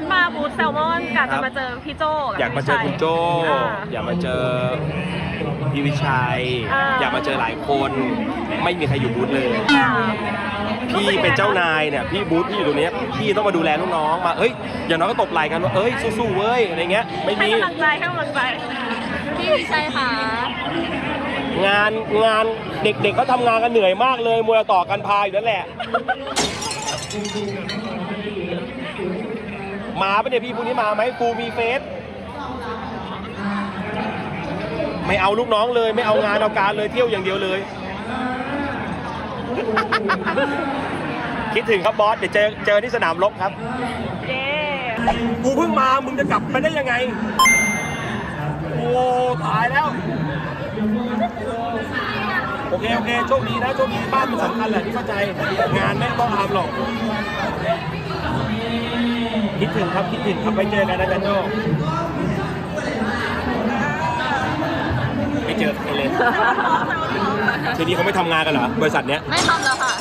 ตมาบูธแซลมอนกะครัจะบมาเจอพี่โจบอยากมาเจอคุณโจอ่า อยากมาเจอพี่วิชัย อ่า อยากมาเจอหลายคน ไม่มีใครอยู่บูธเลย อ่าพี่เป็นเจ้านายเนี่ยพี่บูธพี่อยู่ตรงเนี้ยพี่ต้องมาดูแลลูกน้องมาเอ้ยอย่างน้อยก็ตบไหล่กันว่าเอ้ยสู้ๆเว้ยอะไรเงี้ยไม่ให้มี กำลังใจให้กำลังใจ พี่วิชัยค่ะงานงานเด็กๆก็ทำงานกันเหนื่อยมากเลยมัวแต่ต่อกันพายอยู่นั่นแหละ มาปะเนี่ยพี่พรุ่งนี้มาไหมฟูมีเฟสไม่เอาลูกน้องเลย ไม่เอางานเอาการเลยเที่ยวอย่างเดียวเลย คิดถึงครับบอสเดี๋ยวเจอเจอที่สนามรบครับเย้กูเพิ่งมามึงจะกลับไปได้ยังไง โอ้ตายแล้ว โอเค โอเคโชคดีนะโชคดีบ้านมันสำคัญแหละที่เข้าใจ งานไม่ต้องทำหรอก คิดถึงครับคิดถึงครับไปเจอกันนะจันโจไม่เจอใครเลยทีนี้เขาไม่ทำงานกันเหรอบริษัทเนี้ย ไม่ทำแล้วค่ะ